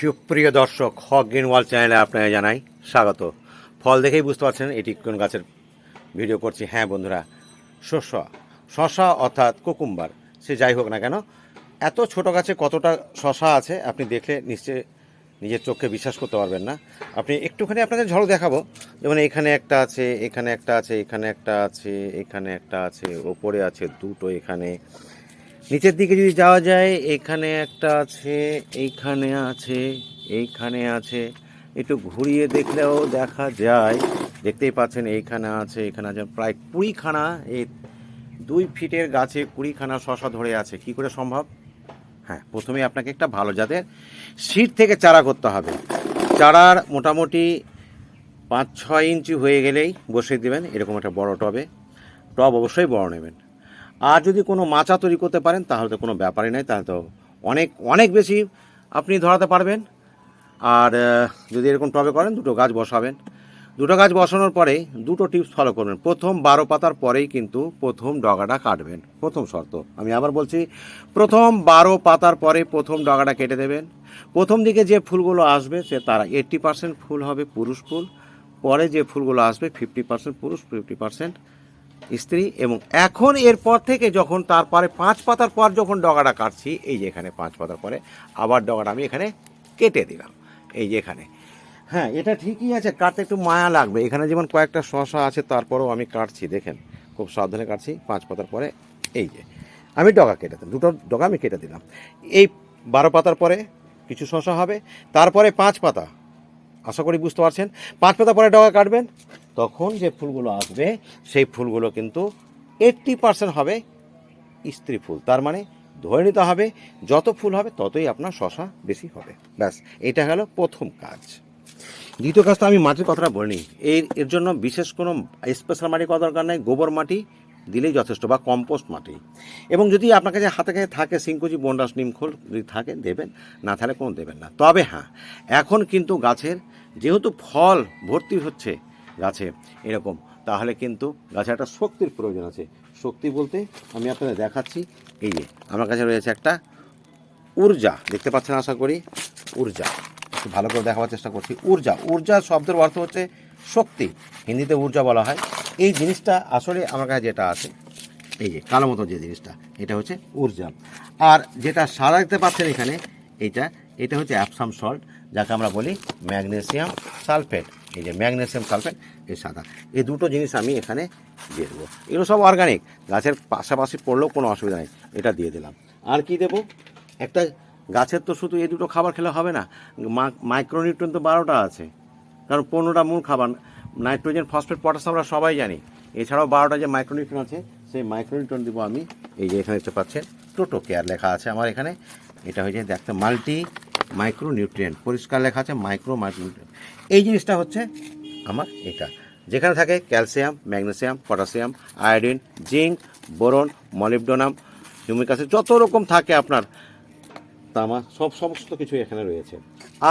সুপ্রিয় দর্শক, হক গ্রিন ওয়াল চ্যানেলে আপনাকে জানাই স্বাগত। ফল দেখেই বুঝতে পারছেন এটি কোন গাছের ভিডিও করছি। হ্যাঁ বন্ধুরা, শসা শশা অর্থাৎ কুকুম্বার, সে যাই হোক না কেন, এত ছোট গাছে কতটা শশা আছে আপনি দেখলে নিশ্চয়ই নিজের চোখে বিশ্বাস করতে পারবেন না। আপনি একটুখানি আপনাদের ঝলক দেখাবো। যেমন এখানে একটা আছে, এখানে একটা আছে, এখানে একটা আছে, এখানে একটা আছে, ওপরে আছে দুটো এখানে নিচের দিকে যদি যাওয়া যায়, এখানে একটা আছে, এইখানে আছে এইখানে আছে। একটু ঘুরিয়ে দেখলেও দেখা যায়। দেখতেই পাচ্ছেন এইখানে আছে এখানে আছে। প্রায় কুড়িখানা এই দুই ফিটের গাছে কুড়িখানা শশা ধরে আছে। কি করে সম্ভব? হ্যাঁ প্রথমে আপনাকে একটা ভালো জাতের সিট থেকে চারা করতে হবে। চারার মোটামুটি পাঁচ ছয় ইঞ্চি হয়ে গেলেই বসিয়ে দেবেন। এরকম একটা বড় টবে। টব অবশ্যই বড় নেবেন। আর যদি কোনো মাচা তৈরি করতে পারেন, তাহলে তো কোনো ব্যাপারই নাই, তাহলে তো অনেক অনেক বেশি আপনি ধরাতে পারবেন। আর যদি এরকম টবে করেন, দুটো গাছ বসাবেন। দুটো গাছ বসানোর পরে দুটো টিপস ফলো করবেন। প্রথম বারো পাতার পরেই কিন্তু প্রথম ডগাটা কাটবেন, প্রথম শর্ত। আমি আবার বলছি, প্রথম বারো পাতার পরে প্রথম ডগাটা কেটে দেবেন। প্রথম দিকে যে ফুলগুলো আসবে, সে তারা এইট্টি পার্সেন্ট ফুল হবে পুরুষ ফুল। পরে যে ফুলগুলো আসবে ফিফটি পার্সেন্ট পুরুষ ফিফটি পার্সেন্ট স্ত্রী এবং এখন এরপর থেকে যখন তারপরে পাঁচ পাতার পর যখন ডগাটা কাটছি, এই যে এখানে পাঁচ পাতার পরে আবার ডগাটা আমি এখানে কেটে দিলাম, এই যে এখানে। হ্যাঁ এটা ঠিকই আছে, কাটতে একটু মায়া লাগবে। এখানে যেমন কয়েকটা শশা আছে, তারপরেও আমি কাটছি, দেখেন, খুব সাবধানে কাটছি, পাঁচ পাতার পরে, এই যে, আমি ডগা কেটে দিলাম, দুটো ডগা আমি কেটে দিলাম। এই বারো পাতার পরে কিছু শশা হবে, তারপরে পাঁচ পাতা, আশা করি বুঝতে পারছেন, পাঁচ পাতা পরে ডগা কাটবেন তখন যে ফুলগুলো আসবে, সেই ফুলগুলো কিন্তু এইট্টি পার্সেন্ট হবে স্ত্রী ফুল। তার মানে ধরে নিতে হবে, যত ফুল হবে ততই আপনার শশা বেশি হবে। ব্যাস, এটা গেল প্রথম কাজ। দ্বিতীয় কাজটা আমি মাটির কথাটা বলিনি। এর এর জন্য বিশেষ কোনো স্পেশাল মাটি করা দরকার নেই। গোবর মাটি দিলেই যথেষ্ট বা কম্পোস্ট মাটি। এবং যদি আপনার কাছে হাতে কাছে থাকে সিংকুচি বন্ডাস নিমখোল যদি থাকে দেবেন, না থাকলে কোনো দেবেন না। তবে হ্যাঁ এখন কিন্তু গাছের যেহেতু ফল ভর্তি হচ্ছে গাছে। এরকম। তাহলে কিন্তু গাছে একটা শক্তির প্রয়োজন আছে। শক্তি বলতে আমি আপনাদের দেখাচ্ছি, এই যে আমার কাছে রয়েছে একটা ঊর্জা দেখতে পাচ্ছেন আশা করি? ঊর্জা একটু ভালো করে দেখাবার চেষ্টা করছি। ঊর্জা ঊর্জা শব্দের অর্থ হচ্ছে শক্তি। হিন্দিতে ঊর্জা বলা হয়। এই জিনিসটা আসলে আমার কাছে যেটা আছে, এই যে কালো মতো যে জিনিসটা, এটা হচ্ছে ঊর্জা আর যেটা সাদা দেখতে পাচ্ছেন এখানে, এইটা, এটা হচ্ছে অ্যাপসাম সল্ট, যাকে আমরা বলি ম্যাগনেসিয়াম সালফেট। এই যে ম্যাগনেসিয়াম সালফেট, এই সাদা। এই দুটো জিনিস আমি এখানে দিয়ে দেবো। এগুলো সব অর্গানিক গাছের পাশাপাশি পড়লেও কোনো অসুবিধা নেই, এটা দিয়ে দিলাম। আর কি দেবো? একটা, গাছের তো শুধু এই দুটো খাবার খেলে হবে না মাইক্রোনিউট্রন তো বারোটা আছে। কারণ পনেরোটা মূল খাবার নাইট্রোজেন ফসফেট পটাশ আমরা সবাই জানি। এছাড়াও বারোটা যে মাইক্রোনিউট্রন আছে, সেই মাইক্রোনিউট্রন দেবো আমি। এই যে এখানে দেখতে পাচ্ছেন টোটো কেয়ার লেখা আছে আমার এখানে। এটা হয়েছে দেখতে মাল্টি মাইক্রোনিউট্রিয়েন্ট পরিষ্কার লেখা আছে মাইক্রো মাইক্রোনিউট্রিয়েন্ট এই জিনিসটা হচ্ছে আমার এটা। যেখানে থাকে calcium, magnesium potassium iodine, zinc, boron, molybdenum, humic acid, যত রকম থাকে আপনার, তামা, সব সমস্ত কিছু এখানে রয়েছে।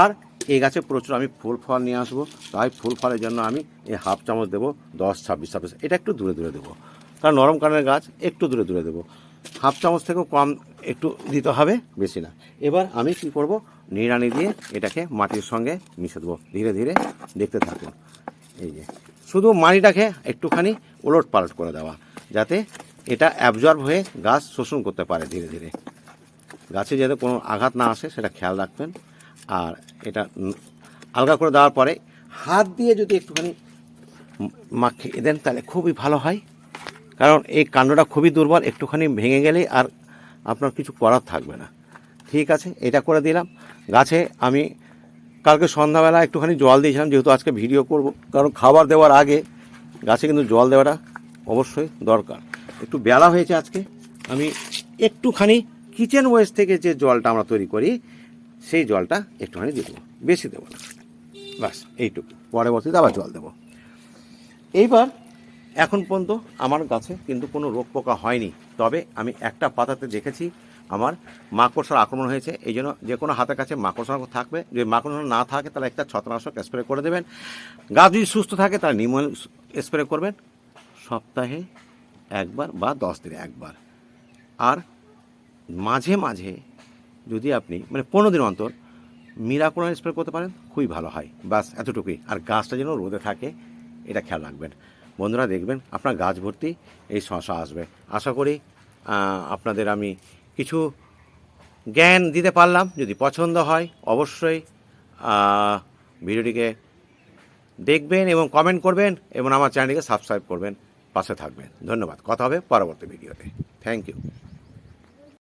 আর এই গাছে প্রচুর আমি ফুল ফল নিয়ে আসব। তাই ফুল ফলের জন্য আমি এই হাফ চামচ দেবো, দশ, ছাব্বিশ ছাব্বিশ, এটা একটু দূরে দূরে দেবো। কারণ নরম কানের গাছ একটু দূরে দূরে দেবো। হাফ চামচ থেকেও কম একটু দিতে হবে, বেশি না। এবার আমি কি করব নিড়ানি দিয়ে এটাকে মাটির সঙ্গে মিশে দেবো ধীরে ধীরে দেখতে থাকুন। এই যে, শুধু মাটিটাকে একটুখানি ওলট পালট করে দেওয়া, যাতে এটা অ্যাবজর্ব হয়ে গাছ শোষণ করতে পারে ধীরে ধীরে। গাছে যাতে কোনো আঘাত না আসে, সেটা খেয়াল রাখবেন। আর এটা আলগা করে দেওয়ার পরে হাত দিয়ে যদি একটুখানি মাখিয়ে দেন, তাহলে খুবই ভালো হয়। কারণ এই কাণ্ডটা খুবই দুর্বল, একটুখানি ভেঙে গেলেই আর আপনার কিছু করার থাকবে না। ঠিক আছে, এটা করে দিলাম। গাছে আমি কালকে সন্ধ্যাবেলা একটুখানি জল দিয়েছিলাম, যেহেতু আজকে ভিডিও করব। কারণ খাবার দেওয়ার আগে গাছে কিন্তু জল দেওয়াটা অবশ্যই দরকার। একটু বেলা হয়েছে আজকে, আমি একটুখানি কিচেন ওয়েস্ট থেকে যে জলটা আমরা তৈরি করি, সেই জলটা একটুখানি দিয়ে দেবো। বেশি দেবো না। বাস এইটুকু। পরবর্তীতে আবার জল দেবো। এইবার এখন পর্যন্ত আমার গাছে কিন্তু কোনো রোগ পোকা হয়নি। তবে আমি একটা পাতাতে দেখেছি আমার মাকড়সার আক্রমণ হয়েছে। এই জন্য যে কোনো হাতের কাছে মাকড়সা থাকবে। যদি মাকড়সা না থাকে, তাহলে একটা ছত্রাকনাশক স্প্রে করে দেবেন। গাছ যদি সুস্থ থাকে, তাহলে নিম স্প্রে করবেন। সপ্তাহে একবার বা দশ দিনে একবার। আর মাঝে মাঝে যদি আপনি মানে পনেরো দিন অন্তর মিরাকোনা স্প্রে করতে পারেন, খুবই ভালো হয়। বাস এতটুকুই। আর গাছটা যেন রোদে থাকে, এটা খেয়াল রাখবেন। বন্ধুরা, দেখবেন আপনার গাছ ভর্তি, এই শশা আসবে। আশা করি আপনাদের আমি কিছু জ্ঞান দিতে পারলাম, যদি পছন্দ হয়, অবশ্যই ভিডিওটিকে দেখবেন এবং কমেন্ট করবেন এবং আমার চ্যানেলটিকে সাবস্ক্রাইব করবেন, পাশে থাকবেন। ধন্যবাদ। কথা হবে পরবর্তী ভিডিওতে। Thank you